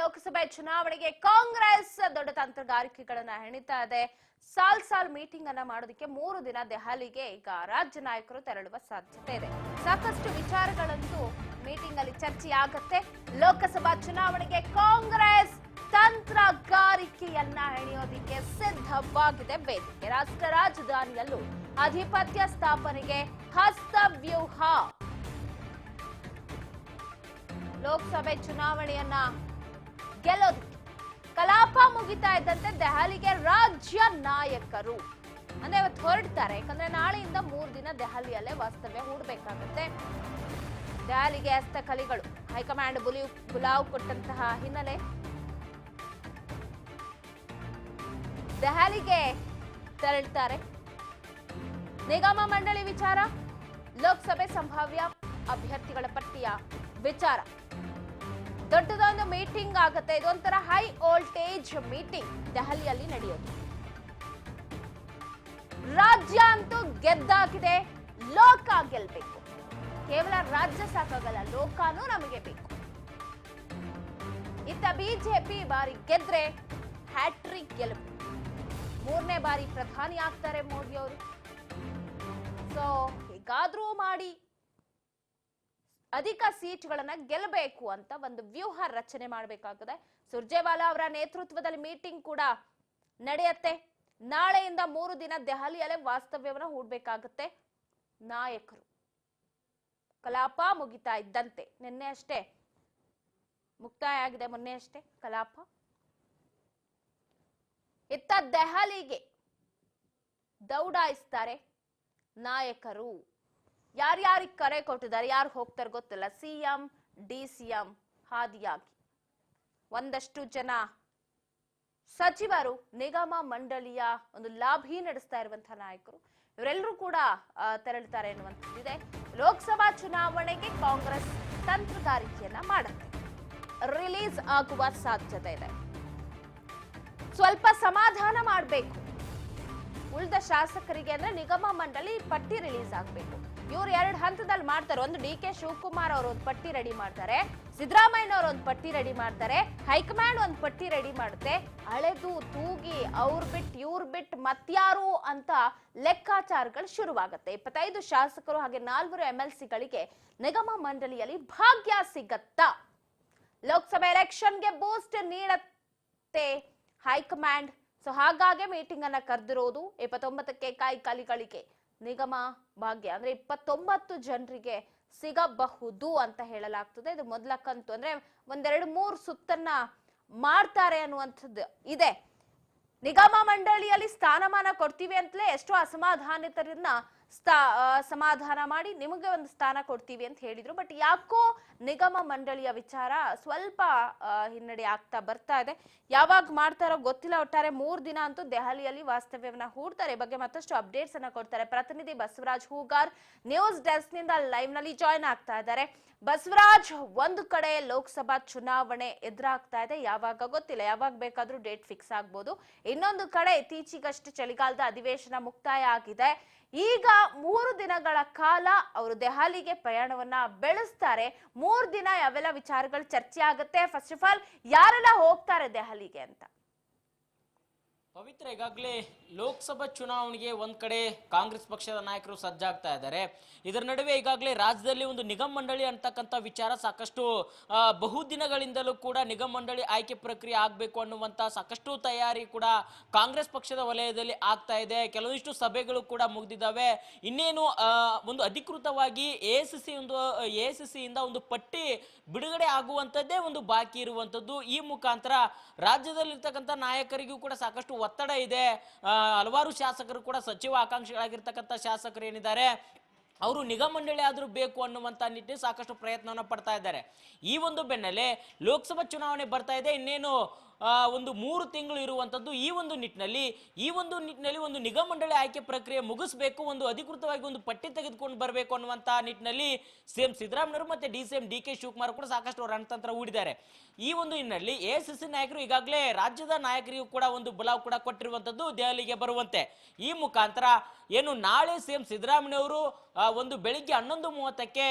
ಲೋಕಸಭೆ ಚುನಾವಣೆಗೆ ಕಾಂಗ್ರೆಸ್ ದೊಡ್ಡ ತಂತ್ರಗಾರಿಕೆಗಳನ್ನ ಹೆಣಿತಾ ಇದೆ. ಸಾಲ್ ಸಾಲ್ ಮೀಟಿಂಗ್ ಅನ್ನ ಮಾಡೋದಕ್ಕೆ ಮೂರು ದಿನ ದೆಹಲಿಗೆ ಈಗ ರಾಜ್ಯ ನಾಯಕರು ತೆರಳುವ ಸಾಧ್ಯತೆ ಇದೆ. ಸಾಕಷ್ಟು ವಿಚಾರಗಳಂತೂ ಮೀಟಿಂಗ್ ಅಲ್ಲಿ ಚರ್ಚೆಯಾಗತ್ತೆ ಲೋಕಸಭಾ ಚುನಾವಣೆಗೆ ಕಾಂಗ್ರೆಸ್ ತಂತ್ರಗಾರಿಕೆಯನ್ನ ಹೆಣೆಯೋದಿಕ್ಕೆ ಸಿದ್ಧವಾಗಿದೆ. ವೇದಿಕೆ ರಾಷ್ಟ್ರ ರಾಜಧಾನಿಯಲ್ಲೂ ಅಧಿಪತ್ಯ ಸ್ಥಾಪನೆಗೆ ಹಸ್ತವ್ಯೂಹ. ಲೋಕಸಭೆ ಚುನಾವಣೆಯನ್ನ ಗೆಲ್ಲೋದಕ್ಕೆ ಕಲಾಪ ಮುಗಿತಾ ಇದ್ದಂತೆ ದೆಹಲಿಗೆ ರಾಜ್ಯ ನಾಯಕರು. ಅಂದ್ರೆ ಇವತ್ತು ಹೊರಡ್ತಾರೆ. ಯಾಕಂದ್ರೆ ನಾಳೆಯಿಂದ ಮೂರು ದಿನ ದೆಹಲಿಯಲ್ಲೇ ವಾಸ್ತವ್ಯ ಹೂಡಬೇಕಾಗುತ್ತೆ. ದೆಹಲಿಗೆ ಅಸ್ತ ಕಲಿಗಳು. ಹೈಕಮಾಂಡ್ ಬುಲಿ ಬುಲಾವ್ ಕೊಟ್ಟಂತಹ ಹಿನ್ನೆಲೆ. ದೆಹಲಿಗೆ ತೆರಳ್ತಾರೆ. ನಿಗಮ ಮಂಡಳಿ ವಿಚಾರ. ಲೋಕಸಭೆ ಸಂಭಾವ್ಯ ಅಭ್ಯರ್ಥಿಗಳ ಪಟ್ಟಿಯ ವಿಚಾರ. ದೊಡ್ಡದೊಂದು ಮೀಟಿಂಗ್ ಆಗುತ್ತೆ. ಇದೊಂಥರ ಹೈ ವೋಲ್ಟೇಜ್ ಮೀಟಿಂಗ್ ದೆಹಲಿಯಲ್ಲಿ ನಡೆಯೋದು. ರಾಜ್ಯ ಅಂತೂ ಗೆದ್ದಾಗಿದೆ. ಲೋಕ ಗೆಲ್ಬೇಕು. ಕೇವಲ ರಾಜ್ಯ ಸಾಕಾಗಲ್ಲ, ಲೋಕನೂ ನಮಗೆ ಬೇಕು. ಇತ್ತ ಬಿಜೆಪಿ ಬಾರಿ ಗೆದ್ರೆ ಹ್ಯಾಟ್ರಿಕ್ ಗೆಲುವು ಮೂರನೇ ಬಾರಿ ಪ್ರಧಾನಿ ಆಗ್ತಾರೆ ಮೋದಿ ಅವರು ಸೊ ಹೇಗಾದ್ರೂ ಮಾಡಿ. ಅಧಿಕ ಸೀಟ್ಗಳನ್ನ ಗೆಲ್ಲಬೇಕು ಅಂತ ಒಂದು ವ್ಯೂಹ ರಚನೆ ಮಾಡಬೇಕಾಗಿದೆ ಸುರ್ಜೇವಾಲಾ ಅವರ ನೇತೃತ್ವದಲ್ಲಿ ಮೀಟಿಂಗ್ ಕೂಡ ನಡೆಯುತ್ತೆ. ನಾಳೆಯಿಂದ ಮೂರು ದಿನ ದೆಹಲಿಯಲ್ಲೇ ವಾಸ್ತವ್ಯವನ್ನು ಹೂಡಬೇಕಾಗುತ್ತೆ. ನಾಯಕರು. ಕಲಾಪ ಮುಗಿತಾ ಇದ್ದಂತೆ. ನಿನ್ನೆ ಅಷ್ಟೇ. ಮುಕ್ತಾಯ ಆಗಿದೆ ಮೊನ್ನೆ ಅಷ್ಟೇ. ಕಲಾಪ. ಇತ್ತ ದೆಹಲಿಗೆ ದೌಡಾಯಿಸ್ತಾರೆ ನಾಯಕರು. ಯಾರ್ಯಾರಿಗೆ ಕರೆ ಕೊಟ್ಟಿದ್ದಾರೆ, ಯಾರು ಹೋಗ್ತಾರೆ ಗೊತ್ತಿಲ್ಲ. ಸಿಎಂ ಡಿ ಸಿಎಂ ಹಾದಿಯಾಗಿ. ಒಂದಷ್ಟು ಜನ ಸಚಿವರು ನಿಗಮ ಮಂಡಳಿಯ ಒಂದು ಲಾಭಿ ನಡೆಸ್ತಾ ಇರುವಂತಹ ನಾಯಕರು, ಇವರೆಲ್ಲರೂ ಕೂಡ ತೆರಳುತ್ತಾರೆ ಎನ್ನುವಂಥದ್ದಿದೆ ಲೋಕಸಭಾ ಚುನಾವಣೆಗೆ ಕಾಂಗ್ರೆಸ್ ತಂತ್ರಗಾರಿಕೆಯನ್ನ ಮಾಡುತ್ತೆ. ರಿಲೀಸ್ ಆಗುವ ಸಾಧ್ಯತೆ ಇದೆ. ಸ್ವಲ್ಪ ಸಮಾಧಾನ ಮಾಡಬೇಕು. ಉಳಿದ ಶಾಸಕರಿಗೆ ಅಂದ್ರೆ ನಿಗಮ ಮಂಡಳಿ ಪಟ್ಟಿ ರಿಲೀಸ್ ಆಗಬೇಕು. ಇವ್ರು ಎರಡು ಹಂತದಲ್ಲಿ ಮಾಡ್ತಾರೆ. ಒಂದು ಡಿ ಕೆ ಶಿವಕುಮಾರ್ ಅವರು ಒಂದು ಪಟ್ಟಿ ರೆಡಿ ಮಾಡ್ತಾರೆ. ಸಿದ್ದರಾಮಯ್ಯ ಅವರು ಒಂದು ಪಟ್ಟಿ ರೆಡಿ ಮಾಡ್ತಾರೆ. ಹೈಕಮಾಂಡ್ ಒಂದು ಪಟ್ಟಿ ರೆಡಿ ಮಾಡುತ್ತೆ. ಅಳೆದು ತೂಗಿ ಅವ್ರು ಬಿಟ್ಟು ಇವ್ರು ಬಿಟ್ಟು ಮತ್ಯಾರು ಅಂತ ಲೆಕ್ಕಾಚಾರಗಳು ಶುರುವಾಗುತ್ತೆ. ಇಪ್ಪತ್ತೈದು ಶಾಸಕರು ಹಾಗೆ ನಾಲ್ವರು ಎಂ ಎಲ್ ಸಿಗಳಿಗೆ ನಿಗಮ ಮಂಡಳಿಯಲ್ಲಿ ಭಾಗ್ಯ ಸಿಗತ್ತಾ? ಲೋಕಸಭೆ ಎಲೆಕ್ಷನ್ಗೆ ಬೂಸ್ಟ್ ನೀಡತ್ತೆ ಹೈಕಮಾಂಡ್. ಸೊ ಹಾಗಾಗಿ ಮೀಟಿಂಗ್ ಅನ್ನ ಕರೆದಿರೋದು ಇಪ್ಪತ್ತೊಂಬತ್ತಕ್ಕೆ ಕಾಯಿ ಕಲಿಗಳಿಗೆ ನಿಗಮ ಭಾಗ್ಯ ಅಂದ್ರೆ ಇಪ್ಪತ್ತೊಂಬತ್ತು ಜನರಿಗೆ ಸಿಗಬಹುದು ಅಂತ ಹೇಳಲಾಗ್ತದೆ. ಇದು ಮೊದಲ ಕಂತು ಅಂದ್ರೆ ಒಂದೆರಡು ಮೂರು ಸುತ್ತನ್ನ ಮಾಡ್ತಾರೆ ಅನ್ನುವಂಥದ್ದು ಇದೆ. ನಿಗಮ ಮಂಡಳಿಯಲ್ಲಿ ಸ್ಥಾನಮಾನ ಕೊಡ್ತೀವಿ ಅಂತಲೇ ಎಷ್ಟೋ ಅಸಮಾಧಾನಿತರನ್ನ ಸ್ಥಾ ಸಮಾಧಾನ ಮಾಡಿ ನಿಮಗೆ ಒಂದು ಸ್ಥಾನ ಕೊಡ್ತೀವಿ ಅಂತ ಹೇಳಿದ್ರು. ಬಟ್ ಯಾಕೋ ನಿಗಮ ಮಂಡಳಿಯ ವಿಚಾರ ಸ್ವಲ್ಪ ಹಿನ್ನಡೆ ಆಗ್ತಾ ಬರ್ತಾ ಇದೆ. ಯಾವಾಗ ಮಾಡ್ತಾರೋ ಗೊತ್ತಿಲ್ಲ. ಒಟ್ಟಾರೆ ಮೂರು ದಿನ ಅಂತೂ ದೆಹಲಿಯಲ್ಲಿ ವಾಸ್ತವ್ಯವನ್ನ ಹೂಡ್ತಾರೆ. ಬಗ್ಗೆ ಮತ್ತಷ್ಟು ಅಪ್ಡೇಟ್ಸ್ ಅನ್ನ ಕೊಡ್ತಾರೆ ಪ್ರತಿನಿಧಿ ಬಸವರಾಜ್ ಹೂಗಾರ್. ನ್ಯೂಸ್ ಡೆಸ್ಕ್ನಿಂದ ಲೈವ್ನಲ್ಲಿ ಜಾಯ್ನ್ ಆಗ್ತಾ ಇದ್ದಾರೆ. ಬಸವರಾಜ್, ಒಂದು ಕಡೆ ಲೋಕಸಭಾ ಚುನಾವಣೆ ಎದುರಾಗ್ತಾ ಇದೆ. ಯಾವಾಗ ಗೊತ್ತಿಲ್ಲ. ಯಾವಾಗ ಬೇಕಾದ್ರೂ ಡೇಟ್ ಫಿಕ್ಸ್ ಆಗ್ಬೋದು. ಇನ್ನೊಂದು ಕಡೆ ಇತ್ತೀಚೆಗಷ್ಟು ಚಳಿಗಾಲದ ಅಧಿವೇಶನ ಮುಕ್ತಾಯ ಆಗಿದೆ. ಈಗ ಮೂರು ದಿನಗಳ ಕಾಲ ಅವರು ದೆಹಲಿಗೆ ಪ್ರಯಾಣವನ್ನ ಬೆಳೆಸ್ತಾರೆ. ಮೂರು ದಿನ ಯಾವೆಲ್ಲ ವಿಚಾರಗಳು ಚರ್ಚೆ ಆಗುತ್ತೆ ಫಸ್ಟ್ ಆಫ್ ಆಲ್ ಯಾರೆಲ್ಲ ಹೋಗ್ತಾರೆ ದೆಹಲಿಗೆ ಅಂತ? ಪವಿತ್ರ ಈಗಾಗಲೇ ಲೋಕಸಭಾ ಚುನಾವಣೆಗೆ ಒಂದ್ ಕಡೆ ಕಾಂಗ್ರೆಸ್ ಪಕ್ಷದ ನಾಯಕರು ಸಜ್ಜಾಗ್ತಾ ಇದ್ದಾರೆ. ಇದರ ನಡುವೆ ಈಗಾಗಲೇ ರಾಜ್ಯದಲ್ಲಿ ಒಂದು ನಿಗಮ ಮಂಡಳಿ ಅಂತಕ್ಕಂಥ ವಿಚಾರ ಸಾಕಷ್ಟು ಬಹುದಿನಗಳಿಂದಲೂ ಕೂಡ ನಿಗಮ ಮಂಡಳಿ ಆಯ್ಕೆ ಪ್ರಕ್ರಿಯೆ ಆಗಬೇಕು ಅನ್ನುವಂತ ಸಾಕಷ್ಟು ತಯಾರಿ ಕೂಡ ಕಾಂಗ್ರೆಸ್ ಪಕ್ಷದ ವಲಯದಲ್ಲಿ ಆಗ್ತಾ ಇದೆ. ಕೆಲವೊಂದಿಷ್ಟು ಸಭೆಗಳು ಕೂಡ ಮುಗಿದಿದ್ದಾವೆ. ಇನ್ನೇನು ಒಂದು ಅಧಿಕೃತವಾಗಿ ಎ ಎಸ್ ಸಿ ಒಂದು, ಎ ಎಸ್ ಇಂದ ಒಂದು ಪಟ್ಟಿ ಬಿಡುಗಡೆ ಆಗುವಂಥದ್ದೇ ಒಂದು ಬಾಕಿ ಇರುವಂಥದ್ದು. ಈ ಮುಖಾಂತರ ರಾಜ್ಯದಲ್ಲಿರ್ತಕ್ಕಂಥ ನಾಯಕರಿಗೂ ಕೂಡ ಸಾಕಷ್ಟು ಒತ್ತಡ ಇದೆ. ಹಲವಾರು ಶಾಸಕರು ಕೂಡ ಸಚಿವ ಆಕಾಂಕ್ಷಿಗಳಾಗಿರ್ತಕ್ಕಂಥ ಶಾಸಕರು ಏನಿದ್ದಾರೆ, ಅವರು ನಿಗಮ ಮಂಡಳಿ ಆದರೂ ಬೇಕು ಅನ್ನುವಂಥ ನಿಟ್ಟಿನಲ್ಲಿ ಸಾಕಷ್ಟು ಪ್ರಯತ್ನವನ್ನು ಪಡ್ತಾ ಇದ್ದಾರೆ. ಈ ಒಂದು ಬೆನ್ನಲ್ಲೇ ಲೋಕಸಭಾ ಚುನಾವಣೆ ಬರ್ತಾ ಇದೆ. ಇನ್ನೇನು ಒಂದು ಮೂರು ತಿಂಗಳು ಇರುವಂಥದ್ದು ಈ ಒಂದು ನಿಟ್ಟಿನಲ್ಲಿ ಈ ಒಂದು ನಿಟ್ಟಿನಲ್ಲಿ ಒಂದು ನಿಗಮ ಮಂಡಳಿ ಆಯ್ಕೆ ಪ್ರಕ್ರಿಯೆ ಮುಗಿಸ್ಬೇಕು ಒಂದು ಅಧಿಕೃತವಾಗಿ ಒಂದು ಪಟ್ಟಿ ತೆಗೆದುಕೊಂಡು ಬರಬೇಕು ಅನ್ನುವಂಥ ನಿಟ್ಟಿನಲ್ಲಿ ಸಿಎಂ ಸಿದ್ದರಾಮಯ್ಯವರು ಮತ್ತೆ D C M D K Shivakumar ಕೂಡ ಸಾಕಷ್ಟು ರಣತಂತ್ರ ಹೂಡಿದ್ದಾರೆ. ಈ ಒಂದು ಹಿನ್ನೆಲೆಯಲ್ಲಿ ಎ ಎಸ್ ಸಿ ನಾಯಕರು ಈಗಾಗಲೇ ರಾಜ್ಯದ ನಾಯಕರಿಗೂ ಕೂಡ ಒಂದು ಬಲಾವ್ ಕೂಡ ಕೊಟ್ಟಿರುವಂಥದ್ದು ದೆಹಲಿಗೆ ಬರುವಂತೆ. ಈ ಮುಖಾಂತರ ಏನು ನಾಳೆ ಸಿಎಂ ಸಿದ್ದರಾಮಯ್ಯವರು ಆ, ಒಂದು ಬೆಳಿಗ್ಗೆ ಹನ್ನೊಂದು ಮೂವತ್ತಕ್ಕೆ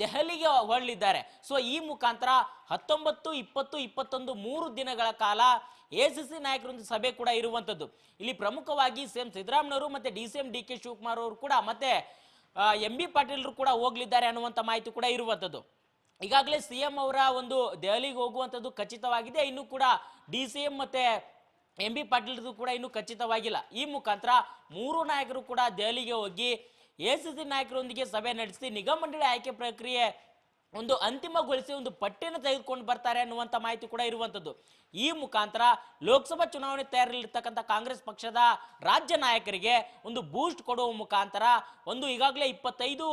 ದೆಹಲಿಗೆ ಹೊರಳಿದ್ದಾರೆ. ಸೊ ಈ ಮುಖಾಂತರ ಹತ್ತೊಂಬತ್ತು, ಇಪ್ಪತ್ತು, ಇಪ್ಪತ್ತೊಂದು, ಮೂರು ದಿನಗಳ ಕಾಲ ಎ ಸಿ ಸಿ ನಾಯಕರೊಂದು ಸಭೆ ಕೂಡ ಇರುವಂಥದ್ದು. ಇಲ್ಲಿ ಪ್ರಮುಖವಾಗಿ ಸಿ ಎಂ ಸಿದ್ದರಾಮಯ್ಯವರು ಮತ್ತೆ D C M D K Shivakumar ಅವರು ಕೂಡ ಮತ್ತೆ ಎಂ ಬಿ ಪಾಟೀಲ್ರು ಕೂಡ ಹೋಗ್ಲಿದ್ದಾರೆ ಅನ್ನುವಂಥ ಮಾಹಿತಿ ಕೂಡ ಇರುವಂಥದ್ದು. ಈಗಾಗಲೇ ಸಿ ಎಂ ಅವರ ಒಂದು ದೆಹಲಿಗೆ ಹೋಗುವಂಥದ್ದು ಖಚಿತವಾಗಿದೆ. ಇನ್ನು ಕೂಡ ಡಿ ಸಿ ಎಂ ಮತ್ತೆ ಎಂ ಬಿ ಪಾಟೀಲ್ದು ಕೂಡ ಇನ್ನೂ ಖಚಿತವಾಗಿಲ್ಲ. ಈ ಮುಖಾಂತರ ಮೂರು ನಾಯಕರು ಕೂಡ ದೆಹಲಿಗೆ ಹೋಗಿ ಎ ಸಿ ಸಿ ನಾಯಕರೊಂದಿಗೆ ಸಭೆ ನಡೆಸಿ ನಿಗಮ ಮಂಡಳಿ ಆಯ್ಕೆ ಪ್ರಕ್ರಿಯೆ ಒಂದು ಅಂತಿಮಗೊಳಿಸಿ ಒಂದು ಪಟ್ಟಿಯನ್ನು ತೆಗೆದುಕೊಂಡು ಬರ್ತಾರೆ ಅನ್ನುವಂಥ ಮಾಹಿತಿ ಕೂಡ ಇರುವಂಥದ್ದು ಈ ಮುಖಾಂತರ ಲೋಕಸಭಾ ಚುನಾವಣೆ ತಯಾರಿಲಿರ್ತಕ್ಕಂಥ ಕಾಂಗ್ರೆಸ್ ಪಕ್ಷದ ರಾಜ್ಯ ನಾಯಕರಿಗೆ ಒಂದು ಬೂಸ್ಟ್ ಕೊಡುವ ಮುಖಾಂತರ ಒಂದು ಈಗಾಗಲೇ ಇಪ್ಪತ್ತೈದು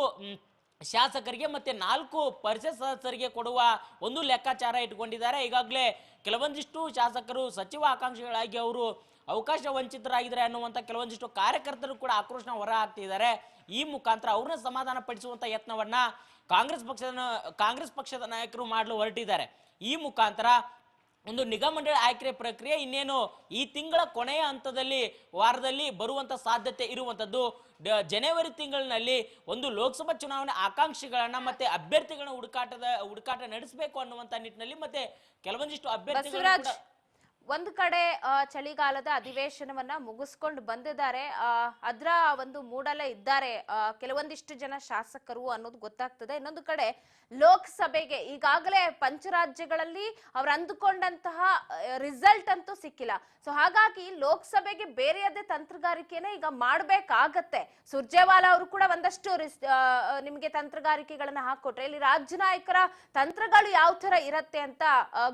ಶಾಸಕರಿಗೆ ಮತ್ತೆ ನಾಲ್ಕು ಪರಿಷತ್ ಸದಸ್ಯರಿಗೆ ಕೊಡುವ ಒಂದು ಲೆಕ್ಕಾಚಾರ ಇಟ್ಕೊಂಡಿದ್ದಾರೆ ಈಗಾಗಲೇ ಕೆಲವೊಂದಿಷ್ಟು ಶಾಸಕರು ಸಚಿವ ಆಕಾಂಕ್ಷಿಗಳಾಗಿ ಅವರು ಅವಕಾಶ ವಂಚಿತರಾಗಿದ್ದಾರೆ ಅನ್ನುವಂಥ ಕೆಲವೊಂದಿಷ್ಟು ಕಾರ್ಯಕರ್ತರು ಕೂಡ ಆಕ್ರೋಶನ ಹೊರ ಹಾಕ್ತಿದ್ದಾರೆ. ಈ ಮುಖಾಂತರ ಅವ್ರನ್ನ ಸಮಾಧಾನ ಪಡಿಸುವಂತ ಯತ್ನವನ್ನ ಕಾಂಗ್ರೆಸ್ ಪಕ್ಷದ ಕಾಂಗ್ರೆಸ್ ಪಕ್ಷದ ನಾಯಕರು ಮಾಡಲು ಹೊರಟಿದ್ದಾರೆ. ಈ ಮುಖಾಂತರ ಒಂದು ನಿಗಮ ಮಂಡಳಿ ಆಯ್ಕೆ ಪ್ರಕ್ರಿಯೆ ಇನ್ನೇನು ಈ ತಿಂಗಳ ಕೊನೆಯ ಹಂತದಲ್ಲಿ ವಾರದಲ್ಲಿ ಬರುವಂತ ಸಾಧ್ಯತೆ ಇರುವಂತದ್ದು. ಡ- ಜನವರಿ ತಿಂಗಳಿನಲ್ಲಿ ಒಂದು ಲೋಕಸಭಾ ಚುನಾವಣೆ ಆಕಾಂಕ್ಷಿಗಳನ್ನ ಮತ್ತೆ ಅಭ್ಯರ್ಥಿಗಳನ್ನ ಹುಡುಕಾಟದ, ಹುಡುಕಾಟ ನಡೆಸಬೇಕು ಅನ್ನುವಂತ ನಿಟ್ಟಿನಲ್ಲಿ ಮತ್ತೆ ಕೆಲವೊಂದಿಷ್ಟು ಅಭ್ಯರ್ಥಿಗಳು ಒಂದ್ ಕಡೆ ಚಳಿಗಾಲದ ಅಧಿವೇಶನವನ್ನ ಮುಗಿಸ್ಕೊಂಡು ಬಂದಿದ್ದಾರೆ. ಅದರ ಒಂದು ಮೂಡಲೇ ಇದ್ದಾರೆ. ಕೆಲವೊಂದಿಷ್ಟು ಜನ ಶಾಸಕರು ಅನ್ನೋದು ಗೊತ್ತಾಗ್ತದೆ. ಇನ್ನೊಂದು ಕಡೆ, ಲೋಕಸಭೆಗೆ ಈಗಾಗಲೇ ಪಂಚರಾಜ್ಯಗಳಲ್ಲಿ ಅವ್ರು ಅಂದುಕೊಂಡಂತಹ ರಿಸಲ್ಟ್ ಅಂತೂ ಸಿಕ್ಕಿಲ್ಲ. ಸೊ ಹಾಗಾಗಿ ಲೋಕಸಭೆಗೆ ಬೇರೆಯದೇ ತಂತ್ರಗಾರಿಕೆನೇ ಈಗ ಮಾಡ್ಬೇಕಾಗತ್ತೆ. ಸುರ್ಜೇವಾಲಾ ಅವರು ಕೂಡ ಒಂದಷ್ಟು ನಿಮಗೆ ತಂತ್ರಗಾರಿಕೆಗಳನ್ನ ಹಾಕೊಟ್ರೆ, ಇಲ್ಲಿ ರಾಜ್ಯ ನಾಯಕರ ತಂತ್ರಗಳು ಯಾವ ತರ ಇರತ್ತೆ ಅಂತ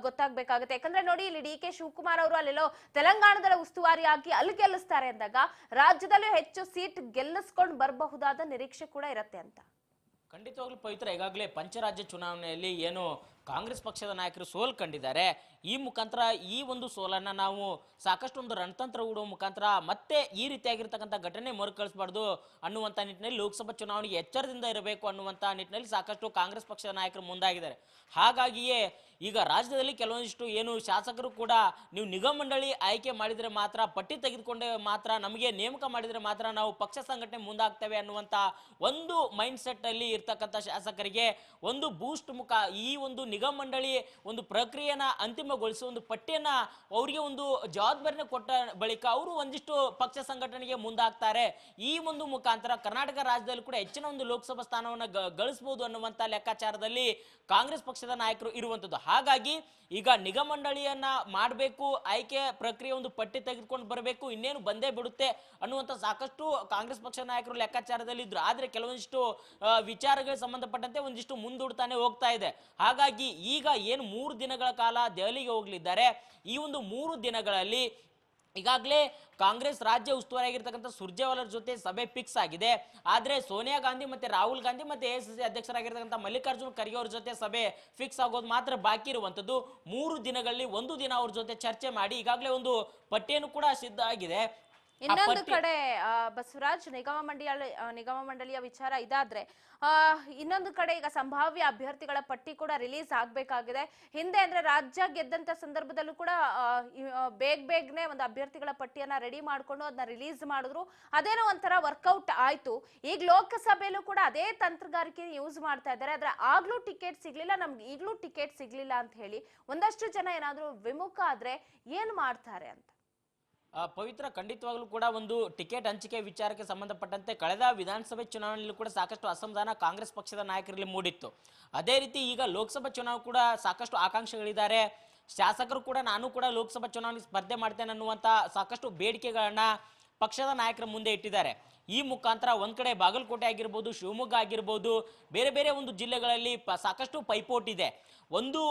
ಗೊತ್ತಾಗ್ಬೇಕಾಗತ್ತೆ. ಯಾಕಂದ್ರೆ ನೋಡಿ, ಇಲ್ಲಿ ಡಿ ಕೆ ಶಿವಕುಮಾರ್ ಅವರು ಅಲ್ಲೆಲ್ಲೋ ತೆಲಂಗಾಣದಲ್ಲಿ ಉಸ್ತುವಾರಿಯಾಗಿ ಅಲ್ಲಿ ಗೆಲ್ಲಿಸ್ತಾರೆ ಅಂದಾಗ ರಾಜ್ಯದಲ್ಲೂ ಹೆಚ್ಚು ಸೀಟ್ ಗೆಲ್ಲಿಸ್ಕೊಂಡು ಬರಬಹುದಾದ ನಿರೀಕ್ಷೆ ಕೂಡ ಇರತ್ತೆ ಅಂತ. ಖಂಡಿತವಾಗ್ಲೂ ಪವಿತ್ರ, ಈಗಾಗಲೇ ಪಂಚರಾಜ್ಯ ಚುನಾವಣೆಯಲ್ಲಿ ಏನು ಕಾಂಗ್ರೆಸ್ ಪಕ್ಷದ ನಾಯಕರು ಸೋಲ್ ಕಂಡಿದ್ದಾರೆ. ಈ ಮುಖಾಂತರ ಈ ಒಂದು ಸೋಲನ್ನ ನಾವು ಸಾಕಷ್ಟು ಒಂದು ರಣತಂತ್ರ ಹೂಡುವ ಮುಖಾಂತರ ಮತ್ತೆ ಈ ರೀತಿಯಾಗಿರ್ತಕ್ಕಂಥ ಘಟನೆ ಮರುಕಳಿಸಬಾರ್ದು ಅನ್ನುವಂಥ ನಿಟ್ಟಿನಲ್ಲಿ ಲೋಕಸಭಾ ಚುನಾವಣೆಗೆ ಎಚ್ಚರದಿಂದ ಇರಬೇಕು ಅನ್ನುವಂಥ ನಿಟ್ಟಿನಲ್ಲಿ ಸಾಕಷ್ಟು ಕಾಂಗ್ರೆಸ್ ಪಕ್ಷದ ನಾಯಕರು ಮುಂದಾಗಿದ್ದಾರೆ. ಹಾಗಾಗಿಯೇ ಈಗ ರಾಜ್ಯದಲ್ಲಿ ಕೆಲವೊಂದಿಷ್ಟು ಏನು ಶಾಸಕರು ಕೂಡ ನೀವು ನಿಗಮ ಮಂಡಳಿ ಆಯ್ಕೆ ಮಾಡಿದರೆ ಮಾತ್ರ, ಪಟ್ಟಿ ತೆಗೆದುಕೊಂಡೆ ಮಾತ್ರ, ನಮಗೆ ನೇಮಕ ಮಾಡಿದರೆ ಮಾತ್ರ ನಾವು ಪಕ್ಷ ಸಂಘಟನೆ ಮುಂದಾಗ್ತೇವೆ ಅನ್ನುವಂಥ ಒಂದು ಮೈಂಡ್ ಸೆಟ್ ಅಲ್ಲಿ ಇರ್ತಕ್ಕಂಥ ಶಾಸಕರಿಗೆ ಒಂದು ಬೂಸ್ಟ್ ಮುಖ, ಈ ಒಂದು ನಿಗಮ ಮಂಡಳಿ ಒಂದು ಪ್ರಕ್ರಿಯೆನ ಅಂತಿಮಗೊಳಿಸಿ, ಒಂದು ಪಟ್ಟಿಯನ್ನ ಅವರಿಗೆ ಒಂದು ಜವಾಬ್ದಾರಿನ ಕೊಟ್ಟ ಬಳಿಕ ಅವರು ಒಂದಿಷ್ಟು ಪಕ್ಷ ಸಂಘಟನೆಗೆ ಮುಂದಾಗ್ತಾರೆ. ಈ ಒಂದು ಮುಖಾಂತರ ಕರ್ನಾಟಕ ರಾಜ್ಯದಲ್ಲಿ ಕೂಡ ಹೆಚ್ಚಿನ ಒಂದು ಲೋಕಸಭಾ ಸ್ಥಾನವನ್ನು ಗಳಿಸಬಹುದು ಅನ್ನುವಂಥ ಲೆಕ್ಕಾಚಾರದಲ್ಲಿ ಕಾಂಗ್ರೆಸ್ ಪಕ್ಷದ ನಾಯಕರು ಇರುವಂಥದ್ದು. ಹಾಗಾಗಿ ಈಗ ನಿಗಮ ಮಂಡಳಿಯನ್ನ ಮಾಡಬೇಕು, ಆಯ್ಕೆ ಪ್ರಕ್ರಿಯೆ ಒಂದು ಪಟ್ಟಿ ತೆಗೆದುಕೊಂಡು ಬರಬೇಕು, ಇನ್ನೇನು ಬಂದೇ ಬಿಡುತ್ತೆ ಅನ್ನುವಂಥ ಸಾಕಷ್ಟು ಕಾಂಗ್ರೆಸ್ ಪಕ್ಷ ನಾಯಕರು ಲೆಕ್ಕಾಚಾರದಲ್ಲಿ ಇದ್ರು. ಆದರೆ ಕೆಲವೊಂದಿಷ್ಟು ವಿಚಾರಗಳಿಗೆ ಸಂಬಂಧಪಟ್ಟಂತೆ ಒಂದಿಷ್ಟು ಮುಂದೂಡ್ತಾನೆ ಹೋಗ್ತಾ ಇದೆ. ಹಾಗಾಗಿ ಈಗ ಏನು ಮೂರು ದಿನಗಳ ಕಾಲ ದೆಹಲಿಗೆ ಹೋಗ್ಲಿದ್ದಾರೆ, ಈ ಒಂದು ಮೂರು ದಿನಗಳಲ್ಲಿ ಈಗಾಗಲೇ ಕಾಂಗ್ರೆಸ್ ರಾಜ್ಯ ಉಸ್ತುವಾರಿ ಆಗಿರ್ತಕ್ಕಂಥ ಸುರ್ಜೇವಾಲರ ಜೊತೆ ಸಭೆ ಫಿಕ್ಸ್ ಆಗಿದೆ. ಆದರೆ ಸೋನಿಯಾ ಗಾಂಧಿ ಮತ್ತೆ ರಾಹುಲ್ ಗಾಂಧಿ ಮತ್ತೆ ಎ ಅಧ್ಯಕ್ಷರಾಗಿರ್ತಕ್ಕಂಥ ಮಲ್ಲಿಕಾರ್ಜುನ್ ಖರ್ಗೆ ಅವ್ರ ಜೊತೆ ಸಭೆ ಫಿಕ್ಸ್ ಆಗೋದು ಮಾತ್ರ ಬಾಕಿ ಇರುವಂಥದ್ದು. ಮೂರು ದಿನಗಳಲ್ಲಿ ಒಂದು ದಿನ ಅವ್ರ ಜೊತೆ ಚರ್ಚೆ ಮಾಡಿ ಈಗಾಗಲೇ ಒಂದು ಪಟ್ಟಿಯನ್ನು ಕೂಡ ಸಿದ್ಧ ಆಗಿದೆ. ಇನ್ನೊಂದು ಕಡೆ ಬಸವರಾಜ್ ನಿಗಮ ಮಂಡಳಿ ನಿಗಮ ಮಂಡಳಿಯ ವಿಚಾರ ಇದಾದ್ರೆ ಇನ್ನೊಂದು ಕಡೆ ಈಗ ಸಂಭಾವ್ಯ ಅಭ್ಯರ್ಥಿಗಳ ಪಟ್ಟಿ ಕೂಡ ರಿಲೀಸ್ ಆಗ್ಬೇಕಾಗಿದೆ. ಹಿಂದೆ ಅಂದ್ರೆ ರಾಜ್ಯ ಗೆದ್ದಂತ ಸಂದರ್ಭದಲ್ಲೂ ಕೂಡ ಬೇಗ ಬೇಗನೆ ಒಂದು ಅಭ್ಯರ್ಥಿಗಳ ಪಟ್ಟಿಯನ್ನ ರೆಡಿ ಮಾಡ್ಕೊಂಡು ಅದನ್ನ ರಿಲೀಸ್ ಮಾಡಿದ್ರು. ಅದೇನೋ ಒಂಥರ ವರ್ಕೌಟ್ ಆಯ್ತು. ಈಗ ಲೋಕಸಭೆಯಲ್ಲೂ ಕೂಡ ಅದೇ ತಂತ್ರಗಾರಿಕೆ ಯೂಸ್ ಮಾಡ್ತಾ ಇದ್ದಾರೆ. ಆದ್ರೆ ಆಗ್ಲೂ ಟಿಕೆಟ್ ಸಿಗ್ಲಿಲ್ಲ ನಮ್ಗೆ ಈಗ್ಲೂ ಟಿಕೆಟ್ ಸಿಗ್ಲಿಲ್ಲ ಅಂತ ಹೇಳಿ ಒಂದಷ್ಟು ಜನ ಏನಾದ್ರೂ ವಿಮುಖ ಆದ್ರೆ ಏನ್ ಮಾಡ್ತಾರೆ ಅಂತ? ಪವಿತ್ರ ಖಂಡಿತವಾಗ್ಲೂ ಕೂಡ ಒಂದು ಟಿಕೆಟ್ ಹಂಚಿಕೆ ವಿಚಾರಕ್ಕೆ ಸಂಬಂಧಪಟ್ಟಂತೆ ಕಳೆದ ವಿಧಾನಸಭೆ ಚುನಾವಣೆಯಲ್ಲಿ ಕೂಡ ಸಾಕಷ್ಟು ಅಸಮಾಧಾನ ಕಾಂಗ್ರೆಸ್ ಪಕ್ಷದ ನಾಯಕರಲ್ಲಿ ಮೂಡಿತ್ತು. ಅದೇ ರೀತಿ ಈಗ ಲೋಕಸಭಾ ಚುನಾವಣೆ ಕೂಡ ಸಾಕಷ್ಟು ಆಕಾಂಕ್ಷೆಗಳಿದ್ದಾರೆ. ಶಾಸಕರು ಕೂಡ ನಾನು ಕೂಡ ಲೋಕಸಭಾ ಚುನಾವಣೆ ಸ್ಪರ್ಧೆ ಮಾಡ್ತೇನೆ ಅನ್ನುವಂಥ ಸಾಕಷ್ಟು ಬೇಡಿಕೆಗಳನ್ನ ಪಕ್ಷದ ನಾಯಕರ ಮುಂದೆ ಇಟ್ಟಿದ್ದಾರೆ. ಈ ಮುಖಾಂತರ ಒಂದ್ ಕಡೆ ಬಾಗಲಕೋಟೆ ಆಗಿರ್ಬೋದು, ಶಿವಮೊಗ್ಗ ಆಗಿರ್ಬೋದು, ಬೇರೆ ಬೇರೆ ಒಂದು ಜಿಲ್ಲೆಗಳಲ್ಲಿ ಸಾಕಷ್ಟು ಪೈಪೋಟಿ ಇದೆ. ಒಂದು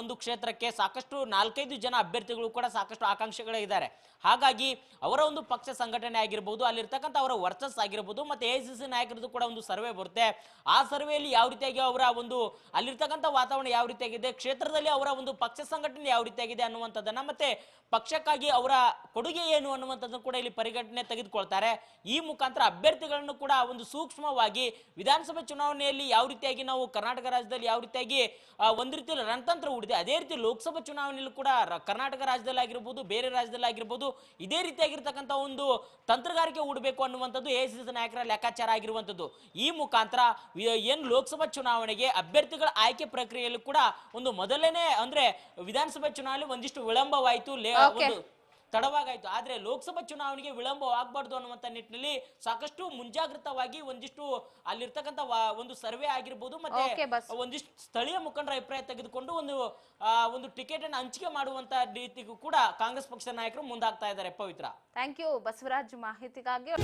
ಒಂದು ಕ್ಷೇತ್ರಕ್ಕೆ ಸಾಕಷ್ಟು ನಾಲ್ಕೈದು ಜನ ಅಭ್ಯರ್ಥಿಗಳು ಕೂಡ ಸಾಕಷ್ಟು ಆಕಾಂಕ್ಷಿಗಳಿದ್ದಾರೆ ಹಾಗಾಗಿ ಅವರ ಒಂದು ಪಕ್ಷ ಸಂಘಟನೆ ಆಗಿರ್ಬೋದು, ಅಲ್ಲಿರ್ತಕ್ಕಂಥ ಅವರ ವರ್ಚಸ್ ಆಗಿರ್ಬೋದು, ಮತ್ತೆ ಎ ಸಿ ಸಿ ನಾಯಕರದ್ದು ಕೂಡ ಒಂದು ಸರ್ವೆ ಬರುತ್ತೆ. ಆ ಸರ್ವೆಯಲ್ಲಿ ಯಾವ ರೀತಿಯಾಗಿ ಅವರ ಒಂದು, ಅಲ್ಲಿರ್ತಕ್ಕಂಥ ವಾತಾವರಣ ಯಾವ ರೀತಿಯಾಗಿದೆ, ಕ್ಷೇತ್ರದಲ್ಲಿ ಅವರ ಒಂದು ಪಕ್ಷ ಸಂಘಟನೆ ಯಾವ ರೀತಿಯಾಗಿದೆ ಅನ್ನುವಂಥದ್ದನ್ನ ಮತ್ತೆ ಪಕ್ಷಕ್ಕಾಗಿ ಅವರ ಕೊಡುಗೆ ಏನು ಅನ್ನುವಂಥದ್ದನ್ನು ಕೂಡ ಇಲ್ಲಿ ಪರಿಗಣನೆ ತೆಗೆದುಕೊಳ್ತಾರೆ. ಈ ಮುಖಾಂತರ ಮುಖಾಂತರ ಅಭ್ಯರ್ಥಿಗಳನ್ನು ಕೂಡ ಒಂದು ಸೂಕ್ಷ್ಮವಾಗಿ ವಿಧಾನಸಭೆ ಚುನಾವಣೆಯಲ್ಲಿ ಯಾವ ರೀತಿಯಾಗಿ ನಾವು ಕರ್ನಾಟಕ ರಾಜ್ಯದಲ್ಲಿ ಯಾವ ರೀತಿಯಾಗಿ ಒಂದು ರೀತಿಯಲ್ಲಿ ರಣತಂತ್ರ ಹೂಡಿದೆ ಅದೇ ರೀತಿ ಲೋಕಸಭಾ ಚುನಾವಣೆಯಲ್ಲೂ ಕೂಡ ಕರ್ನಾಟಕ ರಾಜ್ಯದಲ್ಲಿ ಆಗಿರ್ಬೋದು ಬೇರೆ ರಾಜ್ಯದಲ್ಲಿ ಆಗಿರ್ಬೋದು ಇದೇ ರೀತಿಯಾಗಿರ್ತಕ್ಕಂಥ ಒಂದು ತಂತ್ರಗಾರಿಕೆ ಹೂಡಬೇಕು ಅನ್ನುವಂಥದ್ದು ಎ ಸಿ ನಾಯಕರ ಲೆಕ್ಕಾಚಾರ ಆಗಿರುವಂಥದ್ದು. ಈ ಮುಖಾಂತರ ಏನು ಲೋಕಸಭಾ ಚುನಾವಣೆಗೆ ಅಭ್ಯರ್ಥಿಗಳ ಆಯ್ಕೆ ಪ್ರಕ್ರಿಯೆಯಲ್ಲೂ ಕೂಡ ಒಂದು ಮೊದಲನೇ ಅಂದ್ರೆ ವಿಧಾನಸಭೆ ಚುನಾವಣೆ ಒಂದಿಷ್ಟು ವಿಳಂಬವಾಯಿತು ತಡವಾಗಾಯ್ತು. ಆದ್ರೆ ಲೋಕಸಭಾ ಚುನಾವಣೆಗೆ ವಿಳಂಬವಾಗಬಾರ್ದು ಅನ್ನುವಂತ ನಿಟ್ಟಿನಲ್ಲಿ ಸಾಕಷ್ಟು ಮುಂಜಾಗ್ರತವಾಗಿ ಒಂದಿಷ್ಟು ಅಲ್ಲಿರ್ತಕ್ಕಂಥ ಒಂದು ಸರ್ವೆ ಆಗಿರ್ಬೋದು ಮತ್ತೆ ಒಂದಿಷ್ಟು ಸ್ಥಳೀಯ ಮುಖಂಡರ ಅಭಿಪ್ರಾಯ ತೆಗೆದುಕೊಂಡು ಒಂದು ಒಂದು ಟಿಕೆಟ್ ಅನ್ನು ಹಂಚಿಕೆ ಮಾಡುವಂತ ರೀತಿಗೂ ಕೂಡ ಕಾಂಗ್ರೆಸ್ ಪಕ್ಷದ ನಾಯಕರು ಮುಂದಾಗ್ತಾ ಇದ್ದಾರೆ. ಪವಿತ್ರ. ಥ್ಯಾಂಕ್ ಯು ಬಸವರಾಜ್ ಮಾಹಿತಿಗಾಗಿ.